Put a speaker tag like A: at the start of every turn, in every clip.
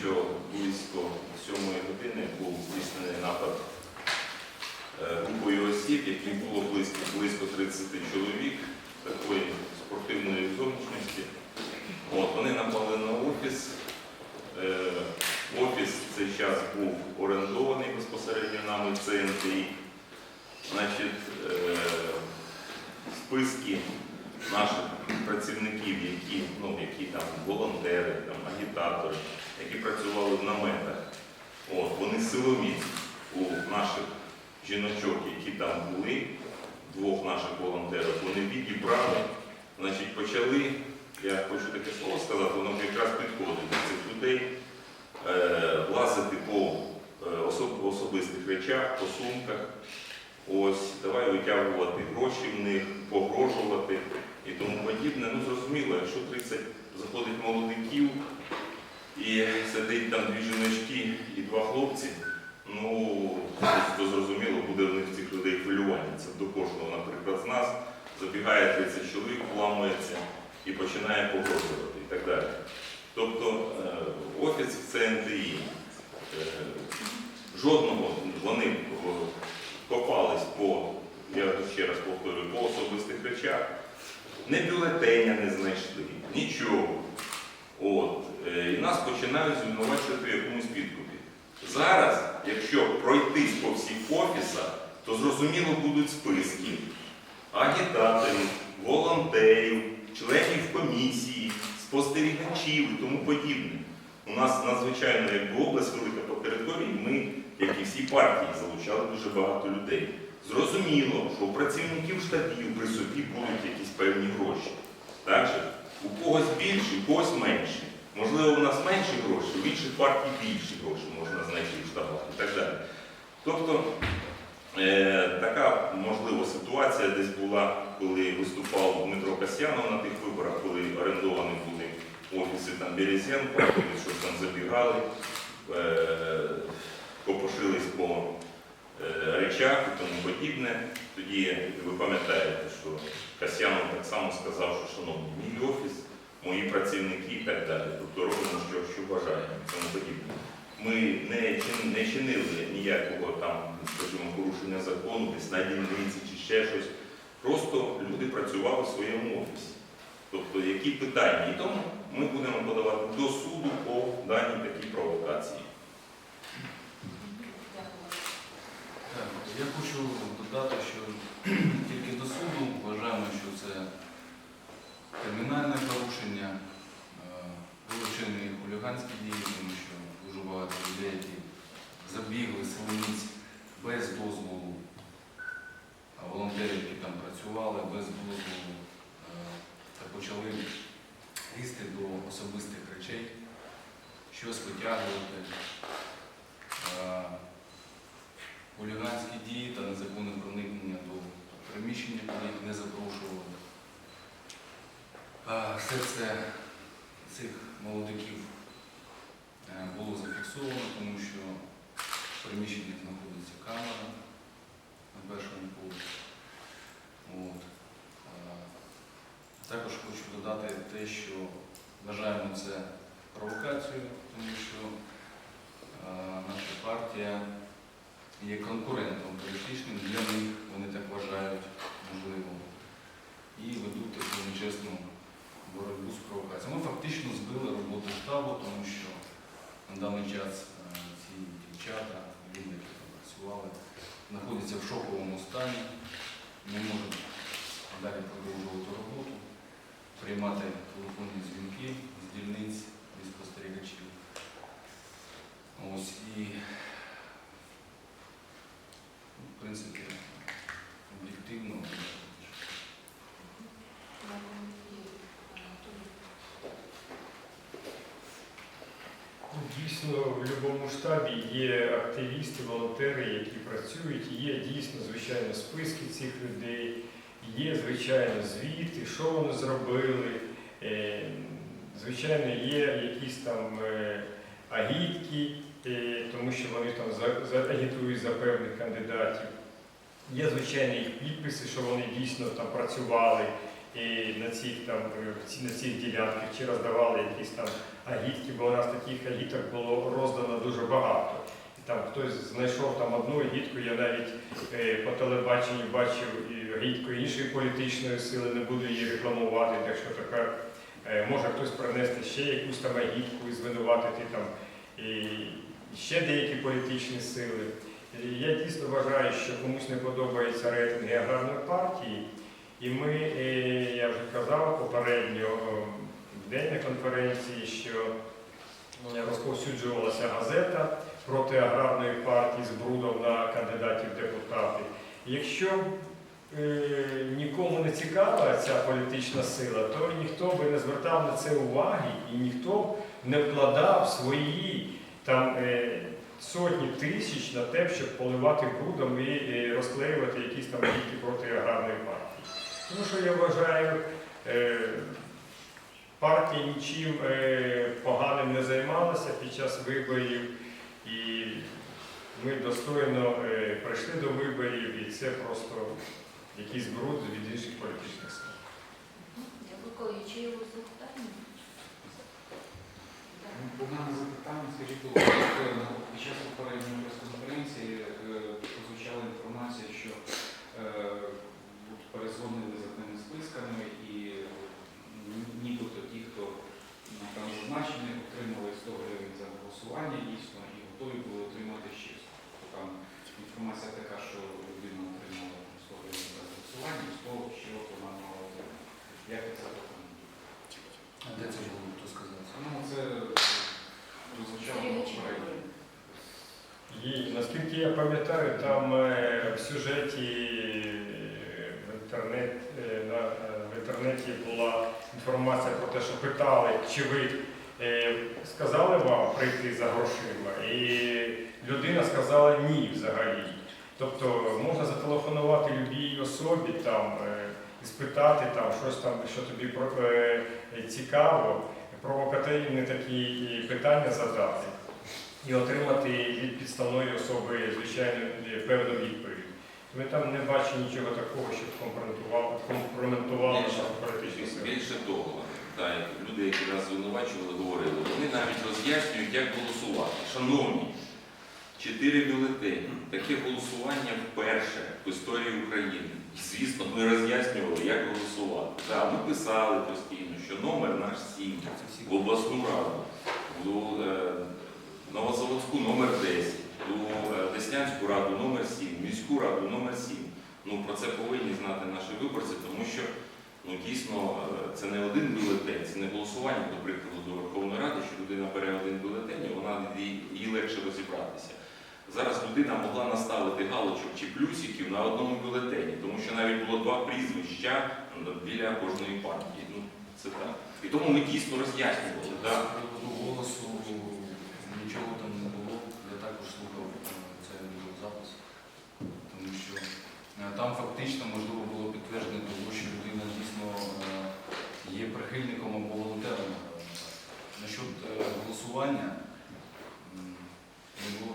A: що близько 7 години був здійснений напад е, групою осіб, яких було близько, близько 30 чоловік такої спортивної зовнішності. От, вони напали на офіс. Е, Офіс в цей час був орендований безпосередньо нами в ЦНТІ. Значить, е, списки наших працівників, які, ну, які там волонтери, там, агітатори, які працювали в наметах, от, вони силоміць у наших жіночок, які там були, двох наших волонтерів, вони відібрали, значить, почали, я хочу таке слово сказати, воно якраз підходить до цих людей, е, лазити по е, особ- особистих речах, по сумках. Ось, давай витягувати гроші в них, погрожувати і тому подібне. Ну, зрозуміло, якщо 30 заходить молодиків і сидить там дві жіночки і два хлопці, ну, то зрозуміло, буде в них цих людей хвилювання. Це до кожного, наприклад, з нас забігає 30 чоловік, ламається і починає погрожувати і так далі. Тобто е, офіс в ЦНДІ, е, жодного вони е, копались по, я ще раз повторюю, по особистих речах, не бюлетеня не знайшли, нічого. От. е, І нас починають звинувачувати в якомусь підкупі. Зараз, якщо пройтись по всіх офісах, то зрозуміло будуть списки агітаторів, волонтерів, членів комісії, спостерігачів і тому подібне. У нас надзвичайно, якби область велика по території, ми, як і всі партії, залучали дуже багато людей. Зрозуміло, що у працівників штабів при собі будуть якісь певні гроші. Так же? У когось більше, у когось менше. Можливо, у нас менші гроші, в інших партій більші гроші можна знайти в штабах і так далі. Тобто е, така можливо ситуація десь була, коли виступав Дмитро Касьянов на тих виборах, коли орендовані були офіси там Березенко, щось там забігали, е, попошились по речах і тому подібне. Тоді ви пам'ятаєте, що Касьянов так само сказав, що шановні, мій офіс, мої працівники і так далі. Тобто робимо, що, що бажаємо і тому подібне. Ми не, не чинили ніякого там, скажімо, порушення закону, десь на дільниці чи ще щось. Просто люди працювали в своєму офісі. Тобто, які питання? І тому ми будемо подавати до суду по даній такій провокації.
B: Так, я хочу додати, що тільки до суду вважаємо, що це кримінальне порушення, е, вилучені хуліганські дії, тому що дуже багато людей, які забігли силоміць без дозволу, а волонтерів, які там працювали без дозволу, е, та почали лізти до особистих речей, щось витягувати. Е, хуліганські дії та незаконне проникнення до приміщення, коли їх не запрошували. А, Все цих молодиків е, було зафіксовано, тому що в приміщенні знаходиться камера на першому поверсі. От. Також хочу додати те, що вважаємо це провокацією, тому що а, наша партія є конкурентом політичним для них, вони так вважають, можливо, і ведуть таку нечесну боротьбу з провокацією. Ми фактично збили роботу штабу, тому що на даний час е, ці дівчата, люди, які там працювали, знаходяться в шоковому стані, не можуть далі продовжувати роботу, приймати телефонні дзвінки з дільниць від спостерігачів. Ось і в принципі, об'єктивно.
C: Ну, Дійсно, в будь-якому штабі є активісти, волонтери, які працюють, є дійсно, звичайно, списки цих людей, є, звичайно, звіти, що вони зробили. Е, Звичайно, є якісь там е, агітки, е, тому що вони там агітують за певних кандидатів. Є, звичайно, їх підписи, що вони дійсно там працювали і на цих там е, на цих ділянках, чи роздавали якісь там агітки, бо у нас таких агіток було роздано дуже багато. І там хтось знайшов там одну агітку, я навіть е, по телебаченню бачив агітку іншої політичної сили, не буду її рекламувати, так що тепер е, може хтось принести ще якусь там агітку і звинуватити там і ще деякі політичні сили. Я дійсно вважаю, що комусь не подобаються рейтинги аграрної партії. І ми, е, я вже казав попередньо в день на конференції, що е, розповсюджувалася газета проти аграрної партії з брудом на кандидатів депутати. Якщо е, нікому не цікава ця політична сила, то ніхто би не звертав на це уваги і ніхто не вкладав свої там сотні тисяч на те, щоб поливати брудом і розклеювати якісь там дітки проти аграрної партії. Тому що я вважаю, е, партія нічим е, поганим не займалася під час виборів, і ми достойно е, прийшли до виборів, і це просто якийсь бруд від інших політичних сил.
D: Дякую. Чи є у вас запитання?
E: Ну, Погане запитання, скажіть, будь під час попередньої прес-конференції е, прозвучала інформація, що е, от перезвонили за тими списками і ні- нібито ті, хто ну, там зазначені, отримали 100 гривень за голосування дійсно і готові були отримати ще 100. Тобто Там інформація така, що людина отримала 100 гривень за голосування, 100 ще от вона мала отримати. Як це виконано?
B: А де це було, хто сказав?
E: Ну, це прозвучало
D: Сергій
E: попередньо.
C: І наскільки я пам'ятаю, там е, в сюжеті е, в, інтернет, е, в інтернеті була інформація про те, що питали, чи ви сказали вам прийти за грошима, і людина сказала ні взагалі. Тобто можна зателефонувати любій особі там, і спитати там, щось там, що тобі цікаво, провокативні такі питання задати і отримати від підставної особи, звичайно, певну відповідь. Ми там не бачимо нічого такого, щоб компрометувало компрометувало
A: Більше,
C: нашу політичну силу.
A: більше того, та, люди, які нас звинувачували, говорили, вони навіть роз'яснюють, як голосувати. Шановні, чотири бюлетені. Таке голосування вперше в історії України. І, звісно, ми роз'яснювали, як голосувати. Так, ми писали постійно, що номер наш 7
B: Це всі
A: в обласну раду, е, Новозаводську номер 10, у е, Деснянську раду номер 7, міську раду номер 7. Ну, про це повинні знати наші виборці, тому що ну, дійсно е, це не один бюлетень, це не голосування, до прикладу, до Верховної Ради, що людина бере один бюлетень, і вона їй, легше розібратися. Зараз людина могла наставити галочок чи плюсиків на одному бюлетені, тому що навіть було два прізвища біля кожної партії. Ну, це так. І тому ми дійсно роз'яснювали.
B: З
A: Да.
B: приводу голосу нічого там не було. Я також слухав е, цей запис, тому що е, там фактично можливо було підтверджено, тому що людина дійсно е, є прихильником або волонтером. Насчет е, голосування не було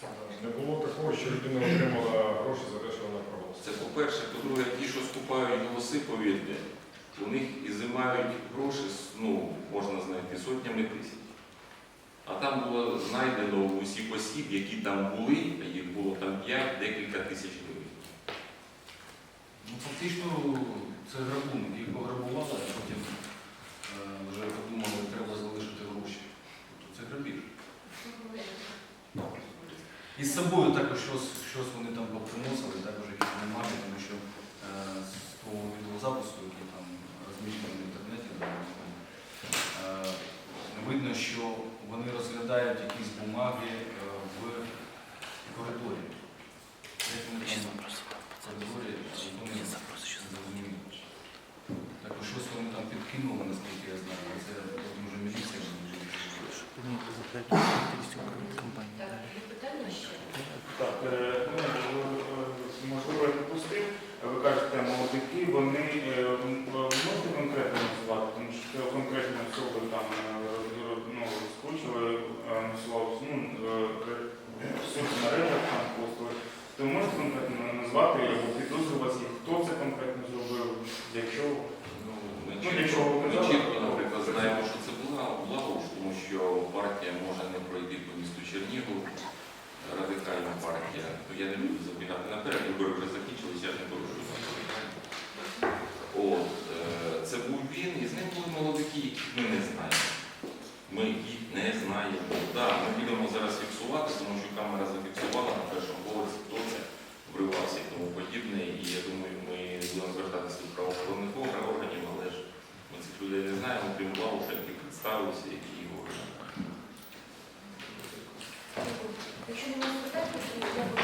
B: такого.
C: Не було такого, що людина отримала гроші за те, що вона
A: Це по-перше, по-друге, ті, що скупають голоси, повірте, у них і займають гроші, ну, можна знайти сотнями тисяч. А там було знайдено у усіх осіб, які там були, а їх було там 5, декілька тисяч гривень.
B: Ну, фактично це грабунок. Їх пограбували, а потім е, вже подумали, треба залишити гроші. Тобто це грабіж. І з собою також щось, щось вони там поприносили, також якісь бумаги, тому що е, з того відеозапису, який там розміщений в інтернеті, е, видно, що вони розглядають якісь бумаги е, в коридорі. Як вони там в коридорі, ніхто не. Також щось вони там підкинули, наскільки я знаю, це може міліція вже
D: Так, є питання ще?
F: Так, Ми чітко, наприклад, знаємо, що це була благоуж, тому що партія може не пройти по місту Чернігу, радикальна партія. Ну, Я не люблю забігати наперед, вибори вже закінчилися, я ж не порушую. От, е, Це був він, і з ним були молодики, які
A: ми не знаємо. Ми їх не знаємо. Так, Ми будемо зараз фіксувати, тому що камера зафіксувала на першому поверсі, хто це вривався і тому подібне. І я думаю, ми будемо звертатися до правоохоронних органів. Люди не знаємо, крім лауша, які представився, які і говорили. Якщо немає питання, я